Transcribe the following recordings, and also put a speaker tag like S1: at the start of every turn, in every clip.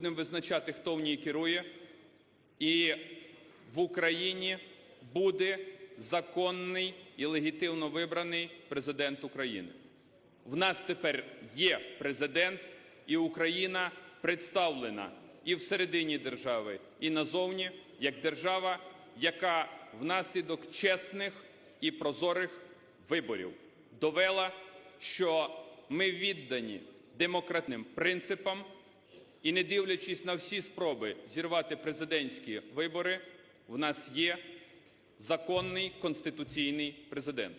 S1: Будемо визначати, хто в ній керує, і в Україні буде законний і легітимно вибраний президент України. В нас тепер є президент, і Україна представлена і всередині держави, і назовні як держава, яка внаслідок чесних і прозорих виборів довела, що ми віддані демократичним принципам. І не дивлячись на всі спроби зірвати президентські вибори, в нас є законний конституційний президент.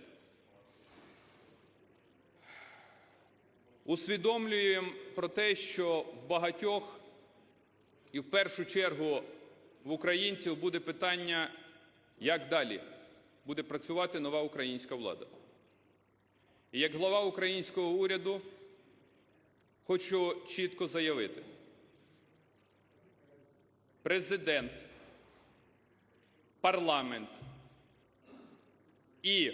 S1: Усвідомлюємо про те, що в багатьох і в першу чергу в українців буде питання, як далі буде працювати нова українська влада. І як глава українського уряду хочу чітко заявити. Президент, парламент і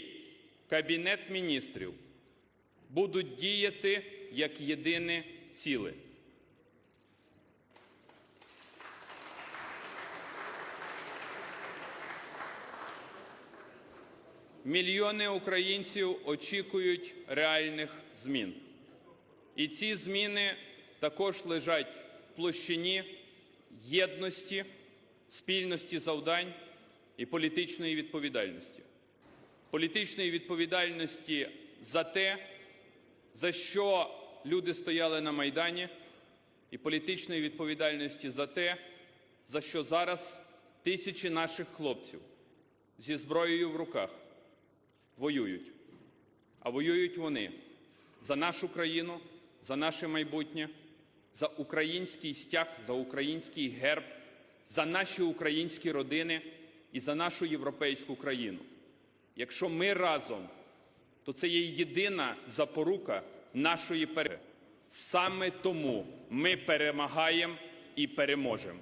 S1: Кабінет міністрів будуть діяти як єдине ціле. Мільйони українців очікують реальних змін. І ці зміни також лежать в площині єдності, спільності завдань і політичної відповідальності. Політичної відповідальності за те, за що люди стояли на Майдані, і політичної відповідальності за те, за що зараз тисячі наших хлопців зі зброєю в руках воюють. А воюють вони за нашу країну, за наше майбутнє, за український стяг, за український герб, за наші українські родини і за нашу європейську країну. Якщо ми разом, то це є єдина запорука нашої перемоги. Саме тому ми перемагаємо і переможемо.